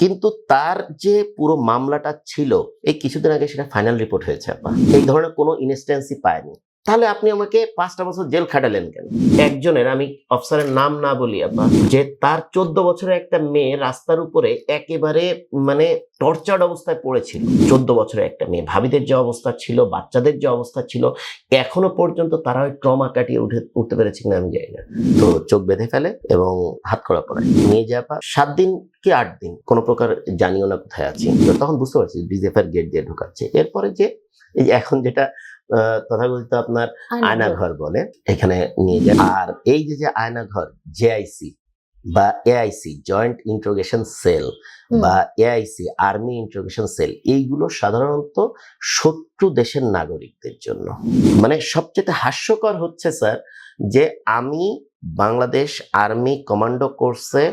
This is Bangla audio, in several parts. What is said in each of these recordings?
কিন্তু তার যে পুরো মামলাটা ছিল, এই কিছুদিন আগে সেটা ফাইনাল রিপোর্ট হয়েছে আপা এই ধরনের কোনো ইনস্টেন্সি পায়নি। তাহলে আপনি আমাকে পাঁচটা বছর জেল খাটালেন কেন? একজনের, আমি অফিসারের নাম না বলি আপা যে তার চোদ্দ বছরের একটা মেয়ে রাস্তার উপরে একেবারে মানে টর্চার্ড অবস্থায় পড়েছিল। চোদ্দ বছরের একটা মেয়ে। ভাবিদের যে অবস্থা ছিল, বাচ্চাদের যে অবস্থা ছিল, এখনও পর্যন্ত তারা ওই ট্রমা কাটিয়ে উঠে, উঠতে পেরেছে কিনা আমি জানি না। তো চোখ বেঁধে ফেলে এবং হাত করা পড়ে। নিয়ে যাওয়া সাত দিন কি আট দিন? কোনো প্রকার জানিও না কোথায় আছি। তো তখন বুঝতে পারছি, ডিজেফার গেট দিয়ে ঢুকাচ্ছে। এরপরে যে এখন যেটা তথাকথিত আপনার আয়না ঘর বলে এখানে নিয়ে যায়। আর এই যে যে আয়না ঘর জেআইসি বা এআইসি জয়েন্ট ইন্ট্রোগেশন সেল বা এআইসি আর্মি ইন্ট্রোগেশন সেল এইগুলো সাধারণত শত্রু দেশের নাগরিকদের জন্য। মানে সবচেয়ে হাস্যকর হচ্ছে স্যার যে আমি বাংলাদেশ আর্মি কমান্ডো কোর্সে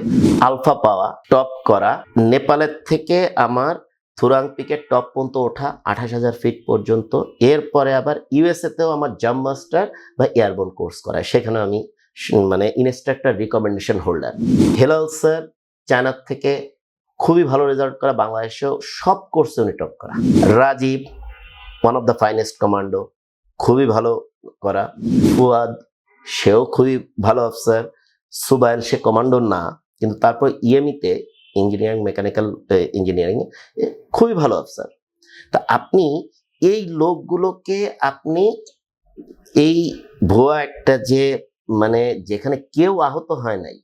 আলফা পাওয়া টপ করা নেপালের থেকে আমার থুরাং পিকের টপ পর্যন্ত ওঠা আঠাশ হাজার ফিট পর্যন্ত। এরপরে আবার ইউএসএতেও আমার জাম্প মাস্টার বা এয়ারবোর্ন কোর্স করায়। সেখানে আমি মানে instructor recommendation holder Helal sir চায়নার থেকে খুবই ভালো রেজাল্ট করা, বাংলাদেশেও সব কোর্সে উনি টপ করা। Rajib one of the finest commando খুবই ভালো করা। ফুয়াদ, সেও খুবই ভালো অফিসার সুবাইল, সে কমান্ডো না, কিন্তু তারপর ইএমইতে ইঞ্জিনিয়ারিং মেকানিক্যাল ইঞ্জিনিয়ারিং খুবই ভালো অফিসার তা আপনি এই লোকগুলোকে আপনি এই ভুয়া একটা যে মানে যেখানে কেউ আহত হয় নাই,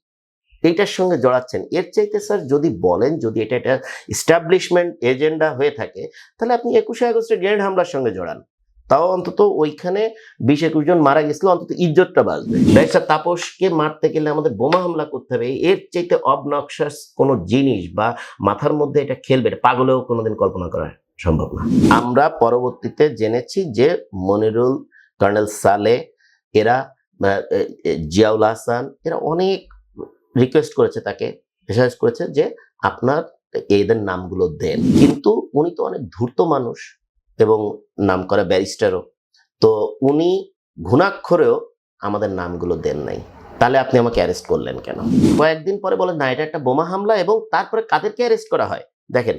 এইটার সঙ্গে জড়াচ্ছেন। এর চাইতে স্যার যদি বলেন, যদি এটা একটা ইস্টাবলিশমেন্ট এজেন্ডা হয়ে থাকে, তাহলে আপনি একুশে আগস্টের গ্রেনেড হামলার সঙ্গে জড়ান। তাও অন্তত ওইখানে বিশ একুশ জন মারা গেছিল অন্তত ইজ্জতটা বাঁচবে। ব্যারিস্টার তাপসকে মারতে গেলে আমাদের বোমা হামলা করতে হবে। এর চাইতে অবনক্সাস কোনো জিনিস বা মাথার মধ্যে এটা খেলবে এটা পাগলেও কোনোদিন কল্পনা করা সম্ভব না। আমরা পরবর্তীতে জেনেছি যে মনিরুল কর্নেল সালে এরা জিয়াউল হাসান এরা অনেক রিকোয়েস্ট করেছে তাকে প্রেসারাইজ করেছে যে আপনার এদের নামগুলো দেন। কিন্তু উনি তো অনেক ধূর্ত মানুষ। এবং নাম করা ব্যারিস্টারও। তো উনি ঘুণাক্ষরেও আমাদের নামগুলো দেন নাই। তাহলে আপনি আমাকে অ্যারেস্ট করলেন কেন? কয়েকদিন পরে বলেন, না, এটা একটা বোমা হামলা এবং তারপরে কাদেরকে অ্যারেস্ট করা হয়? দেখেন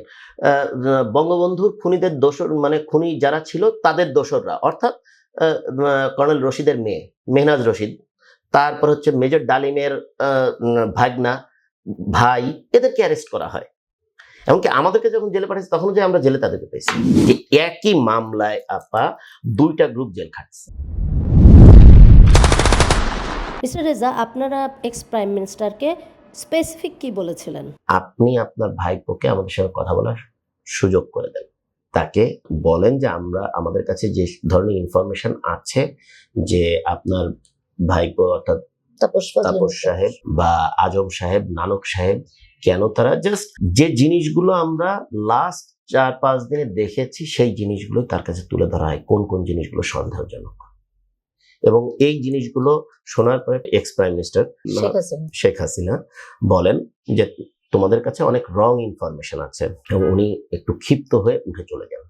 বঙ্গবন্ধুর খুনিদের দোসর মানে খুনি যারা ছিল তাদের দোসররা অর্থাৎ কর্নেল রশিদের মেয়ে, মেহনাজ রশিদ, তারপর হচ্ছে মেজর ডালিমের ভাগনা, ভাই, এদেরকে অ্যারেস্ট করা হয়। এমনকি আমাদেরকে যখন জেলে পাঠিয়েছে তখন যে আমরা জেলে তাদেরকে পেয়েছি যে একই মামলায় আপা দুইটা গ্রুপ জেল খাটছে। মিস্টার রেজা আপনারা এক্স প্রাইম মিনিস্টারকে স্পেসিফিক কি বলেছিলেন? আপনি আপনার ভাইপোকে আমাদের সঙ্গে কথা বলার সুযোগ করে দেন। তাকে বলেন যে আমরা আমাদের কাছে যে ধরনের ইনফরমেশন আছে যে আপনার ভাইপো অর্থাৎ তাপস তাপস সাহেব বা আজম সাহেব নানক সাহেব কেন তারা? জাস্ট যে জিনিসগুলো আমরা লাস্ট চার পাঁচ দিনে দেখেছি সেই জিনিসগুলো তার কাছে তুলে ধরা হয় কোন কোন জিনিসগুলো সন্দেহজনক। এবং এই জিনিসগুলো শোনার পরে ex prime minister Sheikh Hasina. Sheikh Hasina বলেন যে তোমাদের কাছে অনেক রং ইনফরমেশন আছে। এবং উনি একটু ক্ষিপ্ত হয়ে উঠে চলে যান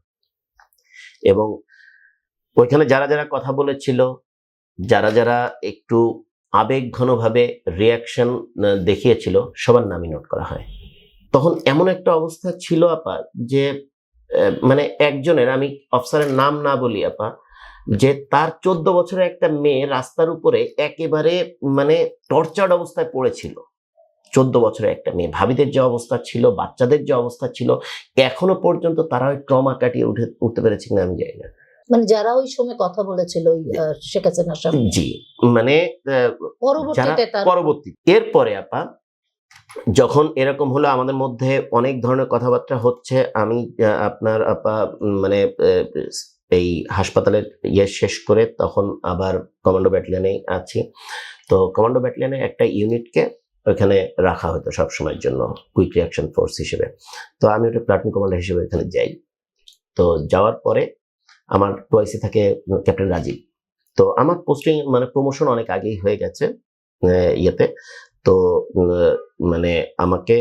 এবং ওইখানে যারা যারা কথা বলেছিল যারা যারা একটু আবেগঘনভাবে রিয়াকশন দেখিয়েছিল, সবার নামই নোট করা হয়। তখন এমন একটা অবস্থা ছিল আপা, যে মানে একজনের, আমি অফিসারের নাম না বলি আপা, যে তার চোদ্দ বছরের একটা মেয়ে রাস্তার উপরে একেবারে মানে টর্চার্ড অবস্থায় পড়েছিল। চোদ্দ বছরের একটা মেয়ে। ভাবিদের যে অবস্থা ছিল, বাচ্চাদের যে অবস্থা ছিল, এখনও পর্যন্ত তারা ওই ট্রমা কাটিয়ে উঠে, উঠতে পেরেছে কিনা আমি জানি না। মানে যারা ওই সময় কথা বলেছিল ওই শেখ হাসিনার সামনে। জি। মানে পরবর্তীতে তার পরবর্তী এরপরে আপা যখন এরকম হলো আমাদের মধ্যে অনেক ধরনের কথাবার্তা হচ্ছে আমি আপনার আপা মানে এই হাসপাতালের ইয়ে শেষ করে তখন আবার কমান্ডো ব্যাটালিয়নে আছি। তো কমান্ডো ব্যাটালিয়নে একটা ইউনিটকে ওইখানে রাখা হতো সব সময়ের জন্য কুইক রিয়াকশন ফোর্স হিসেবে। তো আমি ওটা প্লাটুন কমান্ডার হিসেবে এখানে যাই। তো যাওয়ার পরে আমার টোয়াইসে থাকে ক্যাপ্টেন রাজীব তো আমার পোস্টিং মানে প্রমোশন অনেক আগেই হয়ে গেছে ইয়েতে। তো মানে আমাকে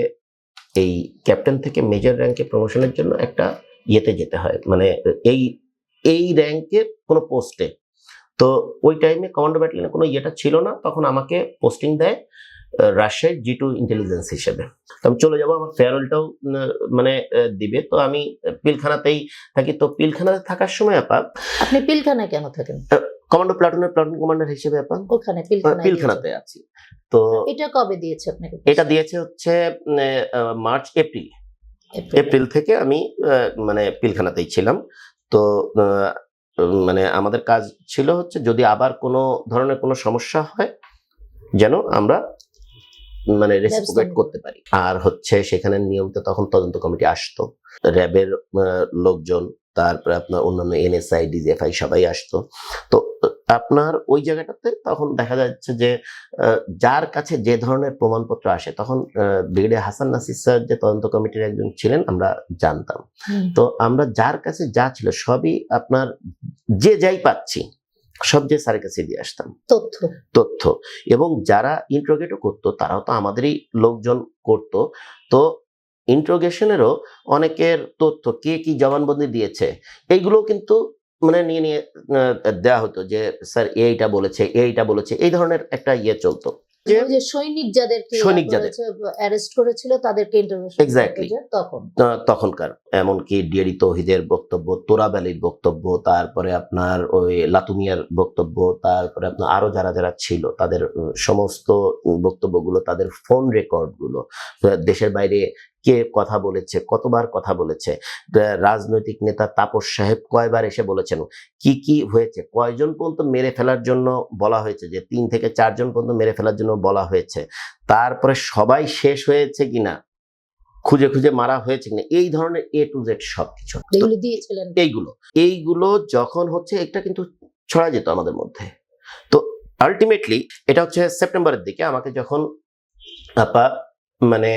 এই ক্যাপ্টেন থেকে মেজর র্যাঙ্কে প্রমোশনের জন্য একটা ইয়েতে যেতে হয়। মানে এই এই র্যাঙ্কের কোনো পোস্টে তো ওই টাইমে কমান্ডো ব্যাটালিয়নে কোনো ইয়েটা ছিল না। তখন আমাকে পোস্টিং দেয়। রাজশাহীর জি টু ইন্টেলিজেন্স হিসেবে। তো আমি চলে যাব আমার ফেয়ারওয়েলটাও মানে দিবে। তো আমি পিলখানাতেই থাকি। তো পিলখানাতে থাকার সময় আপা আপনি পিলখানায় কেন থাকেন? কমান্ডো প্লাটুনের প্লাটুন কমান্ডার হিসেবে আপা ওখানে পিলখানাতে আছি। তো এটা কবে দিয়েছে আপনাকে? এটা দিয়েছে হচ্ছে মার্চ এপ্রিল এপ্রিল। থেকে আমি মানে পিলখানাতেই ছিলাম। তো মানে আমাদের কাজ ছিল হচ্ছে যদি আবার কোনো ধরনের কোনো সমস্যা হয় যেন আমরা মানে ব্যবস্থা করতে পারি। আর হচ্ছে সেখানে নিয়মিত তখন তদন্ত কমিটি আসতো। র্যাবের লোকজন তারপরে আপনার অন্যান্য এনএসআই ডিজিএফআই সবাই আসতো। তো আপনার ওই জায়গাটাতে তখন দেখা যাচ্ছে যে যার কাছে যে ধরনের প্রমাণপত্র আসে তখন ব্রিগেডিয়ার হাসান নাসির স্যার যে তদন্ত কমিটির একজন ছিলেন আমরা জানতাম। তো আমরা যার কাছে যা ছিল সবই আপনার যে যাই পাচ্ছি সব যে স্যারের কাছে দিয়ে আসতাম। তথ্য। তথ্য। এবং যারা ইন্ট্রোগেটও করতো তারাও তো আমাদেরই লোকজন করতো। তো ইন্ট্রোগেশনেরও অনেকের তথ্য কে কি জবানবন্দি দিয়েছে এইগুলো কিন্তু মানে নিয়ে নিয়ে দেওয়া হতো যে স্যার এইটা বলেছে এইটা বলেছে। এই ধরনের একটা ইয়ে চলতো। যে- সৈনিক যাদেরকে সৈনিক যাদের। অ্যারেস্ট করেছিল তাদেরকে ইন্টারভিউ এক্স্যাক্টলি তখন। তখনকার। এমনকি ডিয়ারি তৌহিদের বক্তব্য তোরাবালির বক্তব্য তারপরে আপনার ওই লাতুমিয়ার বক্তব্য তারপরে আপনার আরও যারা যারা ছিল তাদের সমস্ত বক্তব্যগুলো তাদের ফোন রেকর্ডগুলো দেশের বাইরে কে কথা বলেছে কতবার কথা বলেছে? রাজনৈতিক নেতা তাপস সাহেব কয়বার এসে বলেছেন কি কি হয়েছে? কয়জন পর্যন্ত মেরে ফেলার জন্য বলা হয়েছে যে তিন থেকে চারজন পর্যন্ত মেরে ফেলার জন্য বলা হয়েছে? তারপরে সবাই শেষ হয়েছে কিনা? খুঁজে খুঁজে মারা হয়েছে কিনা? এই ধরনের এ টু জেড সবকিছু। এইগুলো এইগুলো যখন হচ্ছে এটা কিন্তু ছড়া যেত আমাদের মধ্যে। তো আলটিমেটলি এটা হচ্ছে সেপ্টেম্বরের দিকে আমাকে যখন আপা মানে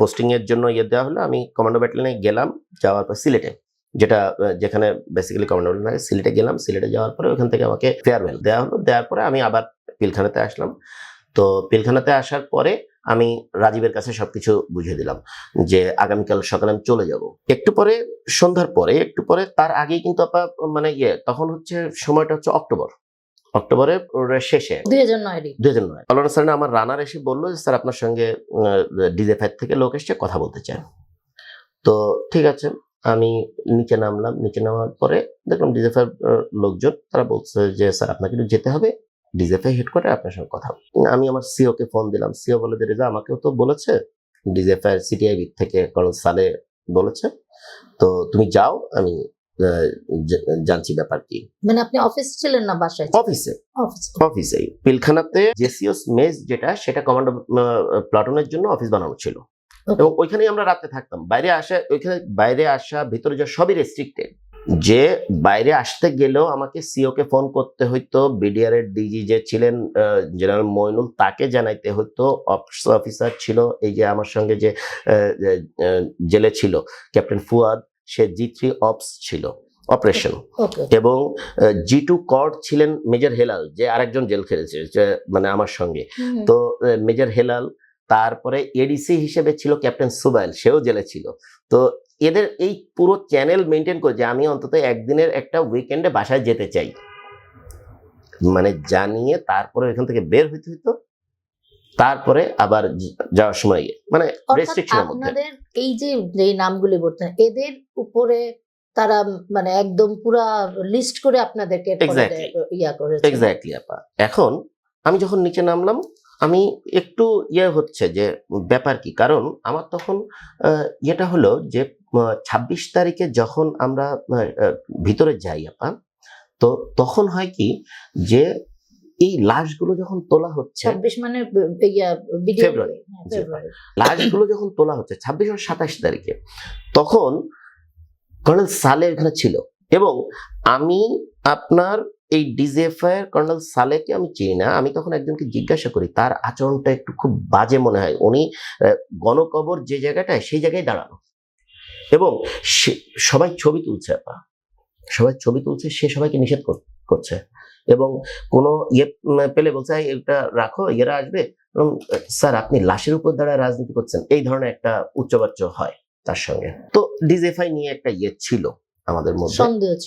পোস্টিং এর জন্য ইয়ে দেওয়া হলো। আমি কমান্ডো ব্যাটালিয়নে গেলাম, যাওয়ার পর সিলেটে। যেটা যেখানে বেসিক্যালি কমান্ডো ব্যাটালিয়ন সিলেটে গেলাম। সিলেটে যাওয়ার পরে ওখান থেকে আমাকে ফেয়ারওয়েল দেওয়া হলো। দেওয়ার পরে আমি আবার পিলখানাতে আসলাম। তো পিলখানাতে আসার পরে আমি রাজীবের কাছে সবকিছু বুঝিয়ে দিলাম যে, আগামীকাল সকালে আমি চলে যাব। একটু পরে, সন্ধ্যার পরে, একটু পরে, তার আগেই কিন্তু আপা মানে ইয়ে তখন হচ্ছে সময়টা হচ্ছে অক্টোবর। অক্টোবরের শেষে। দুই হাজার নয় দুই হাজার নয়। আল্লাহ স্যার আমার রানার এসে বলল যে স্যার আপনার সঙ্গে ডিজে ফাইভ থেকে লোক এসছে কথা বলতে চান তো ঠিক আছে আমি নিচে নামলাম। নিচে নামার পরে দেখলাম ডিজে ফাইভ লোকজন তারা বলছে যে স্যার আপনাকে একটু যেতে হবে। ডিজেফাই হেড করে আপনার সঙ্গে কথা আমি আমার সিও কে ফোন দিলাম। সিও বলে যে রেজা আমাকেও তো বলেছে ডিজেফাই সিটিআইবি থেকে কর্নেল সালে বলেছে। তো তুমি যাও আমি জানছি ব্যাপার কি মানে আপনি অফিস ছিলেন না বাসায় অফিসে অফিসে পিলখানাতে জেসিওস মেজ যেটা সেটা কমান্ডো প্লাটুনের জন্য অফিস বানানো ছিল. এবং ওইখানেই আমরা রাতে থাকতাম। বাইরে আসা ওইখানে বাইরে আসা ভিতরে যাওয়া সবই রেস্ট্রিক্টেড যে বাইরে আসতে গেলেও আমাকে সিও কে ফোন করতে হইতো বিডিআর এর ডিজি যে ছিলেন জেনারেল মইনুল তাকে জানাইতে হইতো। অফিস অফিসার ছিল এই যে আমার সঙ্গে যে জেলে ছিল ক্যাপ্টেন ফুয়াদ। সে জি থ্রি অপস ছিল অপারেশন। এবং জি টু কর্ড ছিলেন মেজর হেলাল যে আরেকজন জেল খেলেছে মানে আমার সঙ্গে। তো মেজর হেলাল তারপরে এডিসি হিসেবে ছিল ক্যাপ্টেন সুবাইল সেও জেলে ছিল। তো এদের এই পুরো চ্যানেল মেনটেন করে যে আমি অন্তত একদিনের একটা উইকেন্ডে বাসায় যেতে চাই। মানে জানিয়ে তারপরে এখান থেকে বের হইতে হইতো তারপরে আবার যাওয়ার সময়। মানে রেস্ট্রিকশনের মধ্যে। আপনাদের এই যে যে নামগুলি বলতেন এদের উপরে তারা মানে একদম পুরা লিস্ট করে আপনাদেরকে ইয়া করেছে। এক্স্যাক্টলি আপা। এখন আমি যখন নিচে নামলাম আমি একটু ইয়ে হচ্ছে যে ব্যাপার কি? কারণ আমার তখন ইয়েটা হলো যে ছাব্বিশ তারিখে যখন আমরা ভিতরে যাই আপা তো তখন হয় কি যে এই লাশগুলো যখন তোলা হচ্ছে ছাব্বিশ মানে ফেব্রুয়ারি। হ্যাঁ। লাশগুলো যখন তোলা হচ্ছে ছাব্বিশ সাতাশ তারিখে তখন কর্নেল সালে এখানে ছিল এবং আমি আপনার এই ডিজেফাই এর কর্নেল সালেকে আমি চিনি না। আমি তখন একজনকে জিজ্ঞাসা করি তার আচরণটা একটু খুব বাজে মনে হয়। উনি গণকবর যে জায়গাটায় সেই জায়গায় দাঁড়ানো। এবং সে- সবাই ছবি তুলছে আপা। সবাই ছবি তুলছে সে সবাইকে নিষেধ কর- করছে। এবং কোনো ইয়ে পেলে বলছে এটা রাখো এরা আসবে। এবং স্যার আপনি লাশের উপর দাঁড়ায় রাজনীতি করছেন। এই ধরনের একটা উচ্চবাচ্য হয় তার সঙ্গে। তো ডিজেফাই নিয়ে একটা ইয়ে ছিল আমাদের মধ্যে।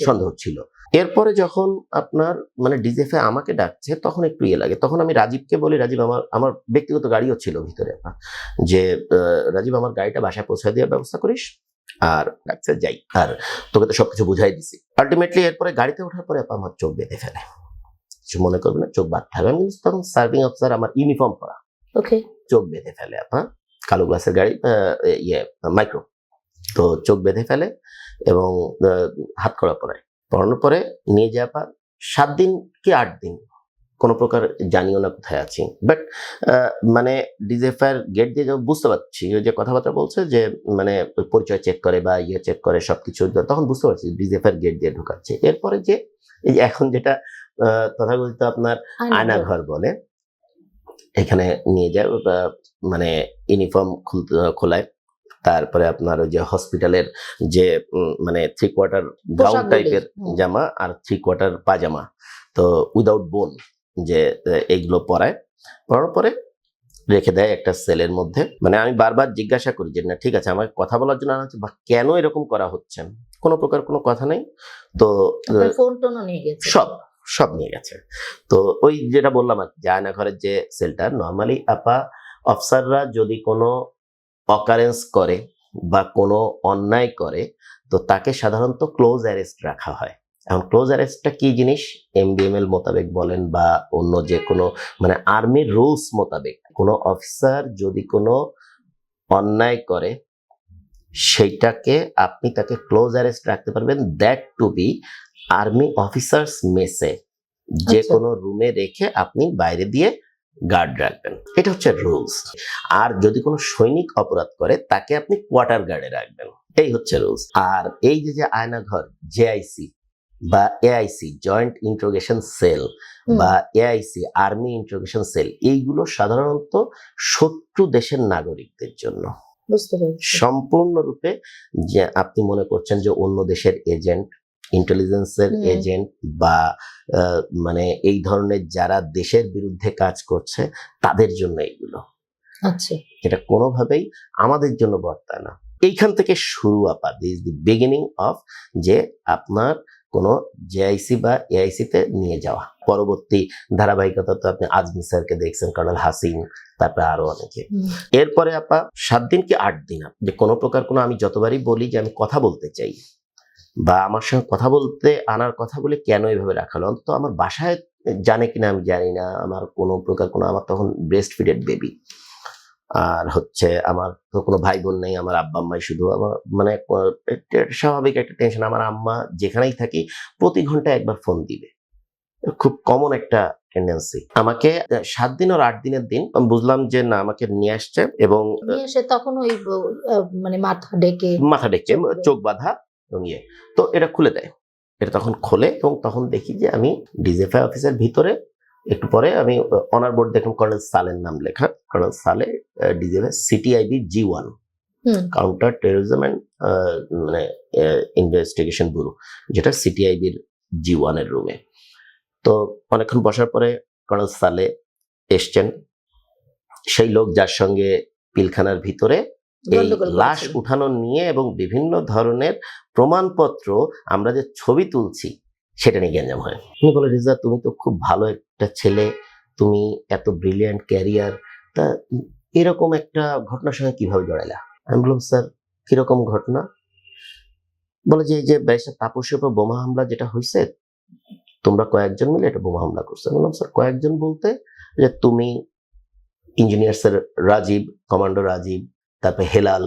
সন্দেহ ছিল। এরপরে যখন আপনার মানে ডিজেফে আমাকে ডাকছে তখন একটু ইয়ে লাগে। তখন আমি রাজীবকে বলি রাজীব আমার আমার ব্যক্তিগত গাড়িও ছিল ভিতরে। যে রাজীব আমার গাড়িটা বাসায় পৌঁছে দেওয়ার ব্যবস্থা করিস আর ডাকছে যাই। আর তোকে তো সবকিছু বুঝাই দিছি। আলটিমেটলি এরপরে গাড়িতে ওঠার পরে আপা আমার চোখ বেঁধে ফেলে। কিছু মনে করবে না চোখ বাদ থাকবে। আমি কিন্তু তখন সার্ভিং অফিসার আমার ইউনিফর্ম পরা। ওকে চোখ বেঁধে ফেলে আপনার কালো গ্লাসের গাড়ি ইয়ে মাইক্রো তো চোখ বেঁধে ফেলে এবং হাত করা পরে পড়ানোর পরে নিয়ে যাওয়া পা সাত দিন কি আট দিন কোনো প্রকার জানিও না কোথায় আছি। বাট মানে ডিজেফায়ার গেট দিয়ে যখন বুঝতে পারছি ওই যে কথাবার্তা বলছে যে মানে পরিচয় চেক করে বা ইয়ে চেক করে সবকিছু তখন বুঝতে পারছি ডিজেফায়ার গেট দিয়ে ঢোকাচ্ছে। এরপরে যে এই যে এখন যেটা তথাকথিত আপনার আয়না ঘর বলে। এখানে নিয়ে যায় মানে ইউনিফর্ম খোলায়। তারপরে আপনার ওই যে হসপিটালের যে মানে থ্রি কোয়ার্টার গাউন টাইপের জামা আর থ্রি কোয়ার্টার পাজামা। তো উইদাউট বোন যে আহ, এইগুলো পরায়। পরার পরে রেখে দেয় একটা সেলের মধ্যে। মানে আমি বারবার জিজ্ঞাসা করি যে না ঠিক আছে আমাকে কথা বলার জন্য আনা হচ্ছে বা কেন এরকম করা হচ্ছে? কোনো প্রকার কোনো কথা নেই। তো ফোন টোনও নিয়ে গেছে। সব। সব নিয়ে গেছে। তো ওই যেটা বললাম আর কি, ঘরের যে সেলটা নর্মালি আপা অফিসাররা যদি কোনো অকারেন্স করে বা কোনো অন্যায় করে তো তাকে সাধারণত ক্লোজ অ্যারেস্ট রাখা হয়। এখন ক্লোজ অ্যারেস্টটা কি জিনিস? এমবিএমএল মোতাবেক বলেন বা অন্য যে কোনো মানে আর্মির রুলস মোতাবেক। কোনো অফিসার যদি কোনো অন্যায় করে সেইটাকে আপনি তাকে ক্লোজ অ্যারেস্ট রাখতে পারবেন। That to be army officers মেসে যে আচ্ছা। কোনো রুমে রেখে আপনি বাইরে দিয়ে গার্ড রাখবেন। এটা হচ্ছে রুলস। আর যদি কোনো সৈনিক অপরাধ করে তাকে আপনি কোয়ার্টার গার্ডে রাখবেন। এই হচ্ছে রুলস। আর এই যে যে আয়নাঘর জেআইসি বা এআইসি জয়েন্ট ইন্ট্রোগেশন সেল বা এআইসি আর্মি ইন্ট্রোগেশন সেল এইগুলো সাধারণত শত্রু দেশের নাগরিকদের জন্য। সম্পূর্ণরূপে যে আপনি মনে করছেন যে অন্য দেশের এজেন্ট ইন্টেলিজেন্সের এজেন্ট বা মানে এই ধরনের যারা দেশের বিরুদ্ধে কাজ করছে তাদের জন্য এইগুলো। আচ্ছা। এটা কোনোভাবেই আমাদের জন্য বর্তায় না। এইখান থেকে শুরু আপা দিস দি বিগিনিং অফ যে আপনার কোনো জেআইসি বা এআইসি তে নিয়ে যাওয়া। পরবর্তী ধারাবাহিকতা তো আপনি আজমি স্যারকে দেখছেন কর্নেল হাসিন তারপরে আরও অনেকে। এরপরে আপা সাত দিন কি আট দিন? যে কোনো প্রকার কোনো আমি যতবারই বলি যে আমি কথা বলতে চাই। বা আমার সঙ্গে কথা বলতে আনার কথা বলে কেন এইভাবে রাখা হলো? অন্তত আমার বাসায় জানে কিনা আমি জানি না। আমার কোনো প্রকার কোনো আমার তখন ব্রেস্ট ফিডেড বেবি আর হচ্ছে আমার তো কোনো ভাই বোন নেই আমার আব্বা আম্মাই শুধু। আমার মানে স্বাভাবিক একটা টেনশন আমার আম্মা যেখানেই থাকি প্রতি ঘণ্টা একবার ফোন দিবে। খুব কমন একটা টেন্ডেন্সি আমাকে সাত দিন আর আট দিনের দিন বুঝলাম যে না আমাকে নিয়ে আসছে এবং নিয়ে এসে তখন ওই মানে মাথা ডেকে মাথা ডেকে চোখ বাঁধা। এবং ইয়ে। তো এটা খুলে দেয়। এটা তখন খোলে এবং তখন দেখি যে আমি ডিজেফাই অফিসের ভিতরে একটু পরে আমি অনার বোর্ড দেখলাম কর্নেল সালের নাম লেখা। কর্নেল সালে DGFI CTIB G one counter terrorism and মানে ইনভেস্টিগেশন ব্যুরো যেটা সিটিআইবির জি ওয়ানের রুমে তো অনেকক্ষণ বসার পরে কর্নেল সালে এসছেন। সেই লোক যার সঙ্গে পিলখানার ভিতরে লাশ উঠানো নিয়ে এবং বিভিন্ন ধরনের প্রমাণপত্র আমরা যে ছবি তুলছি সেটা নিয়ে গ্যাঞ্জাম হয়। তুমি বলে রিজা তুমি তো খুব ভালো একটা ছেলে তুমি এত ব্রিলিয়ান্ট ক্যারিয়ার তা এরকম একটা ঘটনার সঙ্গে কীভাবে জড়াইলা? আমি বললাম স্যার কীরকম ঘটনা? বলে যে এই যে ব্যারিস্টার তাপসের উপর বোমা হামলা যেটা হয়েছে তোমরা কয়েকজন মিলে এটা বোমা হামলা করছ। আমি বললাম স্যার কয়েকজন বলতে যে তুমি engineer sir Rajib commando Rajib তারপরে হেলাল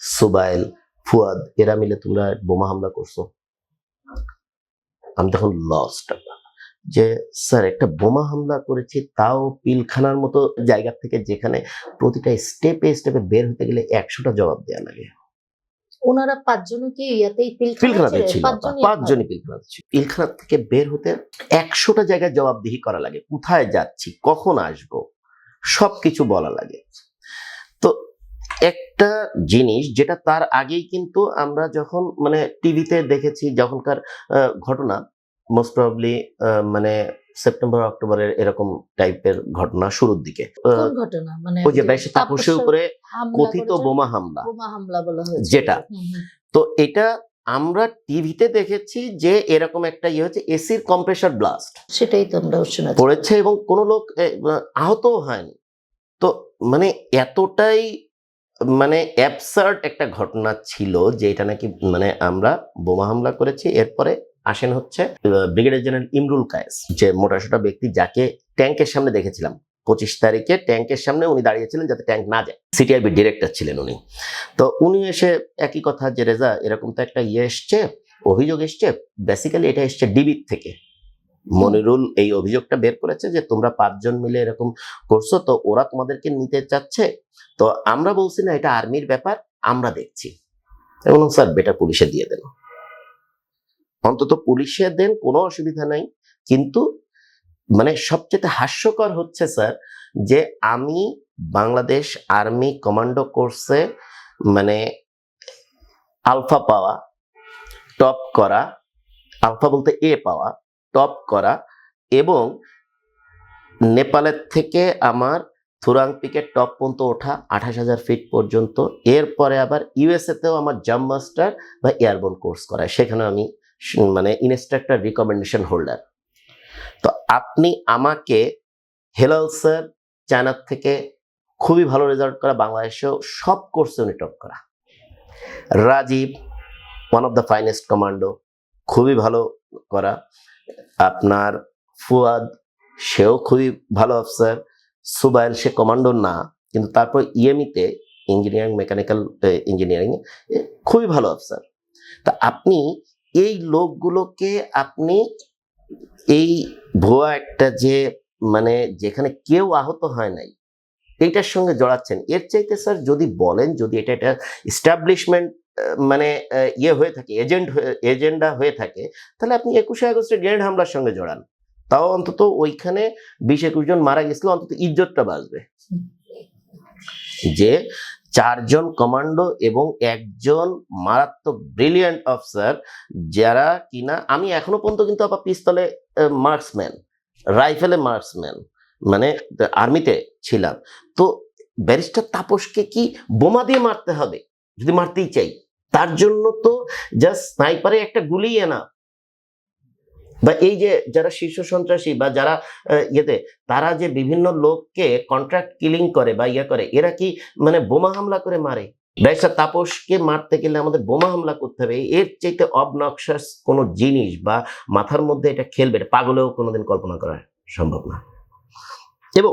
সুবাইল ফুয়াদ এরা মিলে তোমরা বোমা হামলা করছ। আমি তখন লস্ট যে স্যার একটা বোমা হামলা করেছি তাও পিলখানার মতো জায়গা থেকে যেখানে প্রতিটা স্টেপে স্টেপে বের হতে গেলে একশোটা জবাব দেওয়া লাগে। ওনারা পাঁচজনও কি ইয়াতেই পিলখানাতে পিলখানাতে ছিল পাঁচজনই পাঁচজনই পিলখানাতে ছিল। পিলখানা থেকে বের হতে একশোটা জায়গায় জবাবদিহি করা লাগে। কোথায় যাচ্ছি? কখন আসব? সবকিছু বলা লাগে। একটা জিনিস যেটা তার আগেই কিন্তু আমরা যখন মানে টিভিতে দেখেছি যখনকার ঘটনা মোস্ট প্রবলি মানে সেপ্টেম্বর অক্টোবরের এরকম টাইপের ঘটনা শুরুর দিকে। ঘটনা? মানে ওই যে ব্যারিস্টার তাপসের উপরে কথিত বোমা হামলা। বোমা হামলা বলা হয়েছে। যেটা। তো এটা আমরা টিভিতে দেখেছি যে এরকম একটা ইয়ে হচ্ছে এসির কম্প্রেসার ব্লাস্ট সেটাই তো আমরা শুনেছি। পড়েছে এবং কোনো লোক এ, আহতও হয়নি। তো মানে এতটাই মানে অ্যাবসার্ড একটা ঘটনা ছিল যে এটা নাকি মানে আমরা বোমা হামলা করেছি। এরপরে আসেন হচ্ছে ব্রিগেডিয়ার জেনারেল ইমরুল কায়েস, যে মোটাসোটা ব্যক্তি যাকে ট্যাঙ্কের সামনে দেখেছিলাম। পঁচিশ তারিখে ট্যাঙ্কের সামনে উনি দাঁড়িয়েছিলেন যাতে ট্যাঙ্ক না যায়। সিটিআইবি ডিরেক্টর ছিলেন উনি। তো উনি এসে একই কথা যে, রেজা, এরকম তো একটা ইয়ে এসছে, অভিযোগ এসছে। বেসিক্যালি এটা এসছে ডিবির থেকে। মনিরুল এই অভিযোগটা বের করেছে যে তোমরা পাঁচজন মিলে এরকম করছ, তো ওরা তোমাদেরকে নিতে চাচ্ছে। তো আমরা বলছি না, এটা আর্মির ব্যাপার, আমরা দেখছি। এবং স্যার বেটা পুলিশে দিয়ে দেন। অন্তত পুলিশে দেন, কোনো অসুবিধা নাই। কিন্তু মানে সবচেয়ে হাস্যকর হচ্ছে স্যার যে আমি বাংলাদেশ আর্মি কমান্ডো কোর্সে মানে আলফা পাওয়া, টপ করা, আলফা বলতে এ পাওয়া টপ করা এবং নেপালের থেকে আমার থুরাং পিকের টপ পর্যন্ত ওঠা আঠাশ হাজার ফিট পর্যন্ত। এরপরে আবার ইউএসএতেও আমার জাম্প মাস্টার বা এয়ারবোর্ন কোর্স করায়। সেখানে আমি মানে ইনস্ট্রাক্টর রিকমেন্ডেশন হোল্ডার তো আপনি আমাকে হেলাল স্যার চায়নার থেকে খুবই ভালো রেজাল্ট করা, বাংলাদেশেও সব কোর্সে উনি টপ করা। Rajib one of the finest commando খুবই ভালো করা। আপনার ফুয়াদ, সেও খুবই ভালো অফিসার সুবাইল সে কমান্ডো না, কিন্তু তারপর ইএমইতে ইঞ্জিনিয়ারিং মেকানিক্যাল ইঞ্জিনিয়ারিং খুবই ভালো অফিসার তা আপনি এই লোকগুলোকে আপনি এই ভুয়া একটা যে মানে যেখানে কেউ আহত হয় নাই, এইটার সঙ্গে জড়াচ্ছেন। এর চাইতে স্যার যদি বলেন, যদি এটা একটা এস্টাবলিশমেন্ট মানে ইয়ে হয়ে থাকে, এজেন্ট এজেন্ডা হয়ে থাকে, তাহলে আপনি একুশে আগস্টে গ্রেনেড হামলার সঙ্গে জড়ান। তাও অন্তত ওইখানে বিশ একুশ জন মারা গেছিল, অন্তত ইজ্জতটা বাঁচবে। যে চারজন কমান্ডো এবং একজন মারাত্মক ব্রিলিয়ান্ট অফিসার, যারা কিনা, আমি এখনও পর্যন্ত কিন্তু আবার পিস্তলে মার্কসম্যান, রাইফেলে মার্কসম্যান মানে আর্মিতে ছিলাম। তো ব্যারিস্টার তাপসকে কি বোমা দিয়ে মারতে হবে? যদি মারতেই চাই। তার জন্য তো জাস্ট স্নাইপারে একটা গুলি এনা। বা এই যে যারা শীর্ষ সন্ত্রাসী বা যারা ইয়েতে, তারা যে বিভিন্ন লোককে কন্ট্রাক্ট কিলিং করে বা ইয়ে করে, এরা কি মানে বোমা হামলা করে মারে? ব্যারিস্টার তাপসকে মারতে গেলে আমাদের বোমা হামলা করতে হবে। এর চাইতে অবনক্সাস কোনো জিনিস বা মাথার মধ্যে এটা খেলবে, এটা পাগলেও কোনোদিন কল্পনা করা সম্ভব না। এবং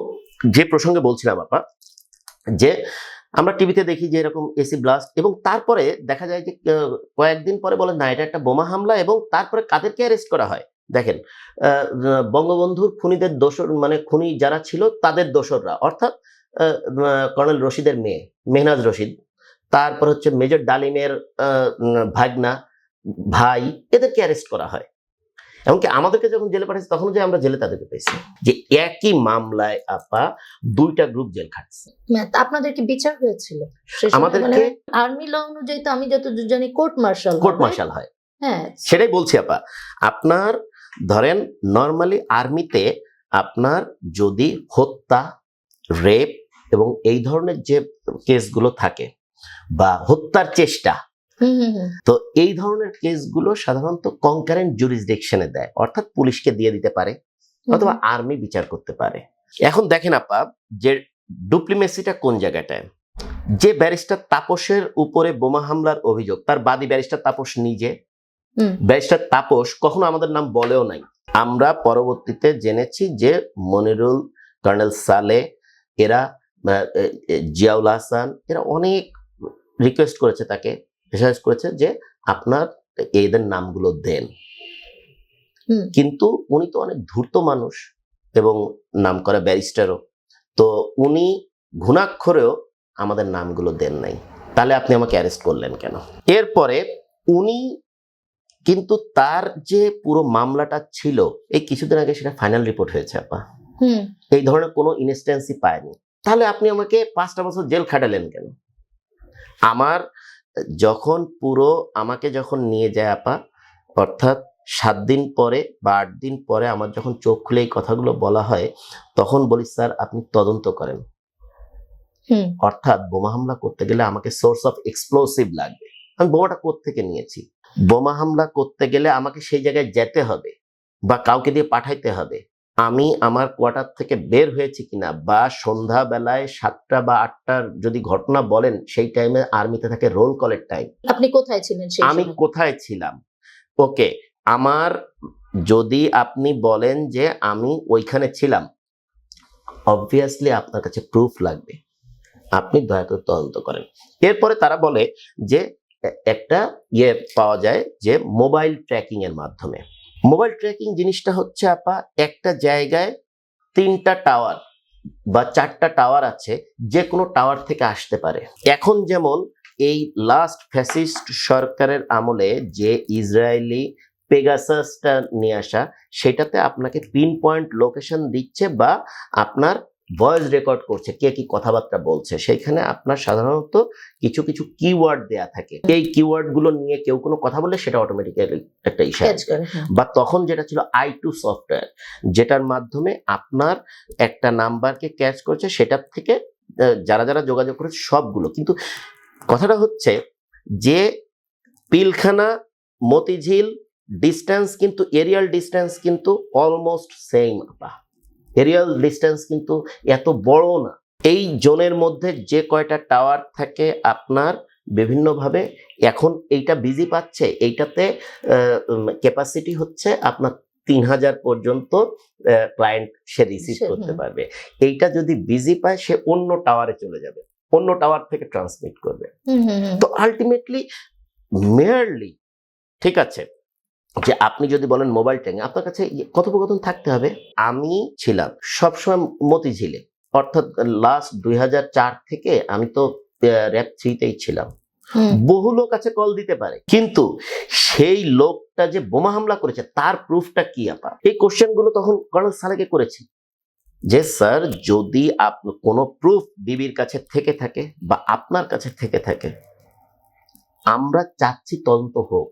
যে প্রসঙ্গে বলছিলাম আপা, যে আমরা টিভিতে দেখি যে এরকম এসি ব্লাস্ট এবং তারপরে দেখা যায় যে কয়েকদিন পরে বলে না, এটা একটা বোমা হামলা এবং তারপরে কাদেরকে অ্যারেস্ট করা হয়। দেখেন বঙ্গবন্ধুর খুনিদের দোসর মানে খুনি যারা ছিল তাদের দোসররা অর্থাৎ কর্নেল রশিদের মেয়ে, মেহনাজ রশিদ, তারপর হচ্ছে মেজর ডালিমের ভাগনা, ভাই, এদেরকে অ্যারেস্ট করা হয়। এমনকি আমাদেরকে যখন জেলে পাঠিয়েছে তখন যে আমরা জেলে তাদেরকে পেয়েছি। যে একই মামলায় আপা দুইটা গ্রুপ জেল খাটছে। আপনাদের কি বিচার হয়েছিল। আমাদেরকে- মানে আর্মি ল অনুযায়ী তো আমি যতদূর জানি কোর্ট মার্শাল কোর্ট মার্শাল হয়। হ্যাঁ। সেটাই বলছি আপা। আপনার ধরেন নর্মালি আর্মিতে আপনার যদি হত্যা রেপ এবং এই ধরনের যে কেসগুলো থাকে বা হত্যার চেষ্টা তো এই ধরনের কেসগুলো সাধারণত কনকারেন্ট জুরিসডিকশনে দেয় অর্থাৎ পুলিশকে দিয়ে দিতে পারে অথবা আর্মি বিচার করতে পারে। এখন দেখেন আপা যে ডুপ্লিমেসিটা কোন জায়গাটায়? যে ব্যারিস্টার তাপসের উপরে বোমা হামলার অভিযোগ তার বাদী ব্যারিস্টার তাপস নিজে। ব্যারিস্টার তাপস কখনো আমাদের নাম বলেও নাই। আমরা পরবর্তীতে জেনেছি যে মনিরুল কর্নেল সালে এরা জিয়াউল হাসান এরা অনেক রিকোয়েস্ট করেছে তাকে। রিসার্চ করেছে যে আপনার এদের নামগুলো দেন। কিন্তু উনি তো অনেক ধূর্ত মানুষ এবং নাম করা ব্যারিস্টারও। তো উনি ঘুণাক্ষরেও আমাদের নামগুলো দেন নাই। তাহলে আপনি আমাকে অ্যারেস্ট করলেন কেন? এরপরে উনি কিন্তু তার যে পুরো মামলাটা ছিল এই কিছুদিন আগে সেটা ফাইনাল রিপোর্ট হয়েছে আপা। হুম। এই ধরনের কোনো ইনস্ট্যান্সই পায়নি। তাহলে আপনি আমাকে পাঁচটা বছর জেল খাটালেন কেন? আমার যখন পুরো আমাকে যখন নিয়ে যায় আপা অর্থাৎ সাত দিন পরে বা আট দিন পরে আমার যখন চোখ খুলে এই কথাগুলো বলা হয় তখন বলি স্যার আপনি তদন্ত করেন। অর্থাৎ বোমা হামলা করতে গেলে আমাকে সোর্স অফ এক্সপ্লোসিভ লাগবে। আমি বোমাটা থেকে নিয়েছি? বোমা হামলা করতে গেলে আমাকে সেই জায়গায় যেতে হবে বা কাউকে দিয়ে পাঠাইতে হবে। আমি আমার কোয়ার্টার থেকে বের হয়েছি কিনা বা সন্ধ্যা বেলায় সাতটা বা আটটার যদি ঘটনা বলেন সেই টাইমে আর্মিতে থাকে রোল কলের টাইম আপনি কোথায় ছিলেন আমি কোথায় ছিলাম? ওকে আমার যদি আপনি বলেন যে আমি ওইখানে ছিলাম অবভিয়াসলি আপনার কাছে প্রুফ লাগবে। আপনি দয়া করে তদন্ত করেন। এরপরে তারা বলে যে একটা ইয়ে পাওয়া যায় যে মোবাইল ট্র্যাকিং এর মাধ্যমে। মোবাইল ট্র্যাকিং জিনিসটা হচ্ছে আপা, একটা জায়গায় তিনটা টাওয়ার বা চারটা টাওয়ার আছে যে কোনো টাওয়ার থেকে আসতে পারে। এখন যেমন এই লাস্ট ফ্যাসিস্ট সরকারের আমলে যে ইসরায়েলি পেগাসাসটা নিয়ে আসা, সেটাতে আপনাকে পিন পয়েন্ট লোকেশন দিচ্ছে বা আপনার ভয়েস রেকর্ড করছে কে কি কথাবার্তা বলছে সেইখানে আপনার সাধারণত কিছু কিছু কিওয়ার্ড দেয়া থাকে। এই কিওয়ার্ডগুলো নিয়ে কেউ কোনো কথা বললে সেটা অটোমেটিক্যালি একটা করে, হ্যাঁ। বা তখন যেটা ছিল আই টু সফটওয়্যার যেটার মাধ্যমে আপনার একটা নাম্বারকে ক্যাচ করছে সেটার থেকে যারা যারা যোগাযোগ করেছে সবগুলো। কিন্তু কথাটা হচ্ছে যে পিলখানা মতিঝিল ডিস্টেন্স কিন্তু এরিয়াল ডিস্টেন্স কিন্তু অলমোস্ট সেম আপা এরিয়াল ডিস্টেন্স কিন্তু এত বড় না। এই জোনের মধ্যে যে কয়টা টাওয়ার থাকে আপনার বিভিন্নভাবে এখন এইটা বিজি পাচ্ছে। এইটাতে ক্যাপাসিটি হচ্ছে আপনার তিন হাজার পর্যন্ত ক্লায়েন্ট সে রিসিভ করতে পারবে। এইটা যদি বিজি পায় সে অন্য টাওয়ারে চলে যাবে। অন্য টাওয়ার থেকে ট্রান্সমিট করবে। তো আলটিমেটলি মেয়ারলি ঠিক আছে যে আপনি যদি বলেন মোবাইল ট্যাঙ্ক আপনার কাছে ইয়ে কথোপকথন থাকতে হবে। আমি ছিলাম সবসময় মতিঝিলে অর্থাৎ লাস্ট দুই হাজার চার থেকে আমি তো র্যাপ থ্রিতেই ছিলাম। বহু লোক আছে কল দিতে পারে। কিন্তু সেই লোকটা যে বোমা হামলা করেছে তার প্রুফটা কি আপা? এই কোশ্চেনগুলো তখন কর্নেল সালেকে করেছি। যে স্যার যদি আপনি কোনো প্রুফ বিবির কাছে থেকে থাকে বা আপনার কাছে থেকে থাকে আমরা চাচ্ছি তদন্ত হোক।